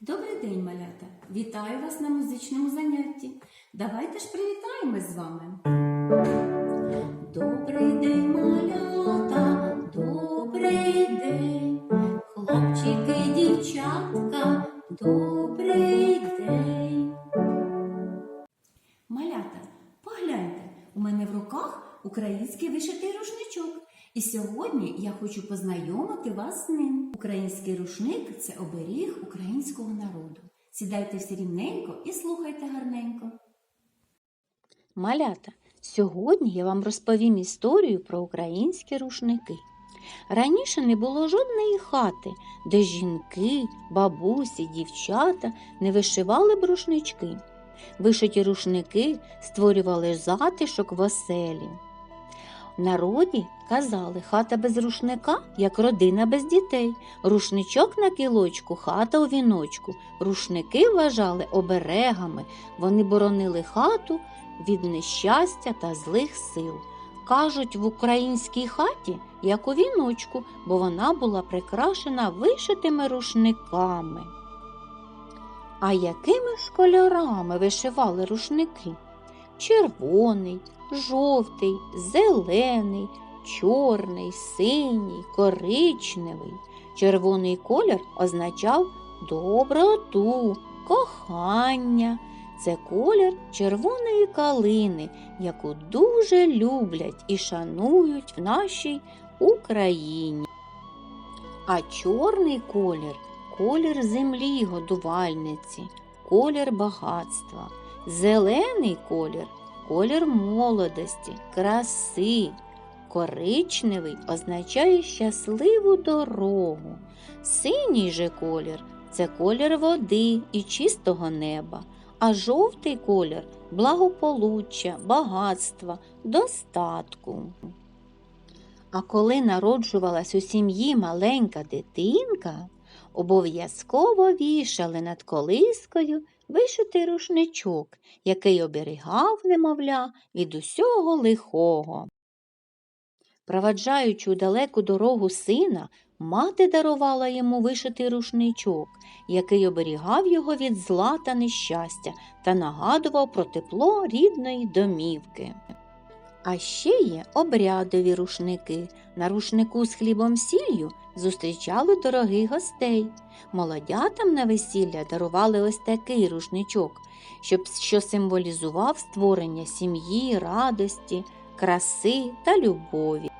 Добрий день, малята! Вітаю вас на музичному занятті. Давайте ж привітаємось з вами. Добрий день, малята, добрий день, хлопчики, дівчатка, добрий день. Малята, погляньте, у мене в руках український вишитий рушничок. І сьогодні я хочу познайомити вас з ним. Український рушник це оберіг українського народу. Сідайте всі рівненько і слухайте гарненько. Малята, сьогодні я вам розповім історію про українські рушники. Раніше не було жодної хати, де жінки, бабусі, дівчата не вишивали б рушнички. Вишиті рушники створювали затишок в оселі. Народі казали, хата без рушника, як родина без дітей. Рушничок на кілочку, хата у віночку. Рушники вважали оберегами. Вони боронили хату від нещастя та злих сил. Кажуть, в українській хаті, як у віночку, бо вона була прикрашена вишитими рушниками. А якими ж кольорами вишивали рушники? Червоний, жовтий, зелений, чорний, синій, коричневий. Червоний колір означав доброту, кохання. Це колір червоної калини, яку дуже люблять і шанують в нашій Україні. А чорний колір колір землі годувальниці, колір багатства. Зелений колір колір молодості, краси. Коричневий означає щасливу дорогу. Синій же колір це колір води і чистого неба, а жовтий колір благополуччя, багатства, достатку. А коли народжувалась у сім'ї маленька дитинка, обов'язково вішали над колискою вишитий рушничок, який оберігав немовля від усього лихого. Проваджаючи у далеку дорогу сина, мати дарувала йому вишитий рушничок, який оберігав його від зла та нещастя та нагадував про тепло рідної домівки. А ще є обрядові рушники. На рушнику з хлібом сіллю зустрічали дорогих гостей. Молодятам на весілля дарували ось такий рушничок, щоб, що символізував створення сім'ї, радості, краси та любові.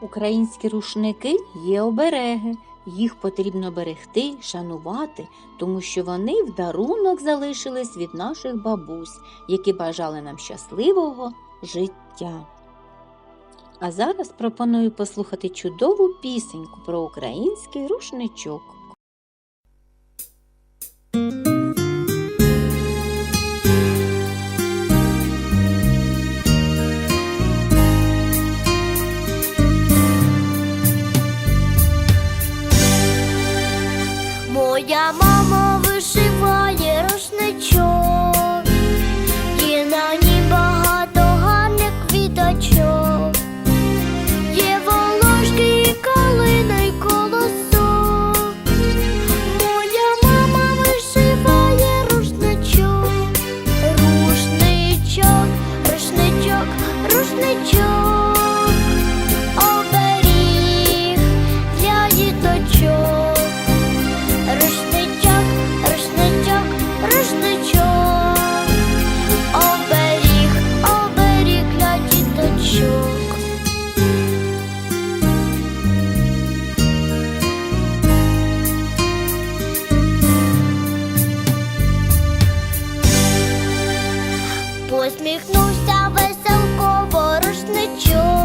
Українські рушники є обереги, їх потрібно берегти, шанувати, тому що вони в дарунок залишились від наших бабусь, які бажали нам щасливого життя. А зараз пропоную послухати чудову пісеньку про український рушничок. Моя мама Матуся веселко, борошничок.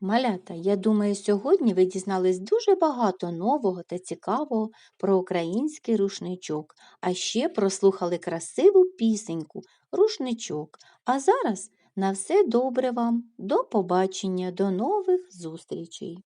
Малята, я думаю, сьогодні ви дізнались дуже багато нового та цікавого про український рушничок, а ще прослухали красиву пісеньку Рушничок. А зараз на все добре вам, до побачення, до нових зустрічей!